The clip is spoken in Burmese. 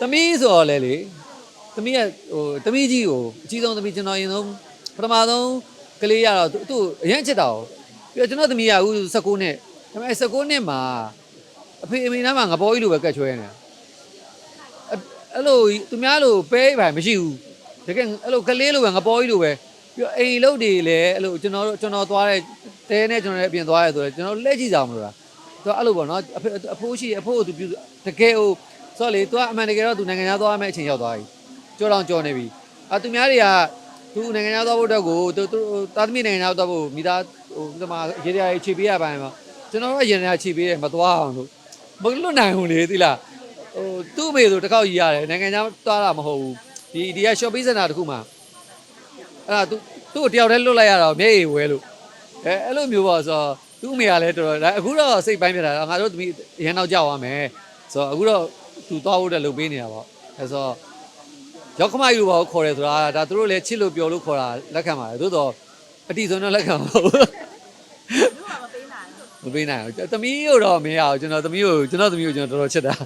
သမီးဆိုတော့လေလေသမီးကဟိုသမီးကြီးကိုအကြီးဆုံးသမီးကျွန်တော်အရင်ဆုံးပထမဆုံးကလေးရတော့သူသူ့အရင်ချစ်တာ哦ပြီးတော့ကျွန်တော်သမီးကအခု19နှစ်ဒါပေမဲ့19နှစ်မှာအဖေအမေနားမှာငပေါ်ကြီးလိုပဲကတ်ချွဲနေတာအဲ့အဲ့လိုသူများလိုပဲပါမရှိဘူးတကယ်အဲ့လိုကလေးလိုပဲငပေါ်ကြီးလိုပဲပြီးတော့အိမ်လုတ်တွေလည်းအဲ့လိုကျွန်တော်တို့ကျွန်တော်သွားတဲ့တဲနဲ့ကျွန်တော်လည်းအပြင်သွားရဲဆိုတော့ကျွန်တော်လက်ကြည့်ကြအောင်မလို့လားသူကအဲ့လိုပေါ့နော်အဖေအဖိုးရှိအဖိုးကိုသူပြုတကယ်ဟို ဆိုတော့လေသူကအမှန်တကယ်တော့သူနိုင်ငံသားသွားရမယ့်အချိန်ရောက်သွားပြီကြောတော့ကြောနေပြီအာသူများတွေကသူနိုင်ငံသားသွားဖို့အတွက်ကိုသူသူတာသမီနိုင်ငံသားသွားဖို့မိသားဟိုဒီမှာရေရာခြေပေးရပိုင်းမှာကျွန်တော်တို့ကရေရာခြေပေးတယ်မသွားအောင်လို့မလွတ်နိုင်ဘူးလေသိလားဟိုသူ့အမေဆိုတစ်ခေါက်ကြီးရတယ်နိုင်ငံသားသွားတာမဟုတ်ဘူးဒီဒီက shopping center တခုမှာအဲ့ဒါသူသူ့ကိုတယောက်တည်းလွတ်လိုက်ရတာမျက်ရည်ဝဲလို့အဲအဲ့လိုမျိုးပေါ့ဆိုတော့သူ့အမေကလည်းတော်တော်ဒါအခုတော့စိတ်ပိုင်းပြတာငါတို့သမီးအရန်တော့ကြောက်ရမယ်ဆိုတော့အခုတော့ သူသွားဖို့တက်လုပ်ပေးနေတာပေါ့အဲဆိုတော့ရောက်ခမယူပါခေါ်တယ်ဆိုတာဒါသူတို့လည်းချစ်လို့ပြောလို့ခေါ်တာလက်ခံပါတယ်သို့တော့အတိဆုံးတော့လက်ခံမဟုတ်ဘူးတို့ကမပေးနိုင်ဘူးမပေးနိုင်ဘူးသမီးကိုတော့မရအောင်ကျွန်တော်သမီးကိုကျွန်တော်သမီးကိုကျွန်တော်တော်တော်ချစ်တာ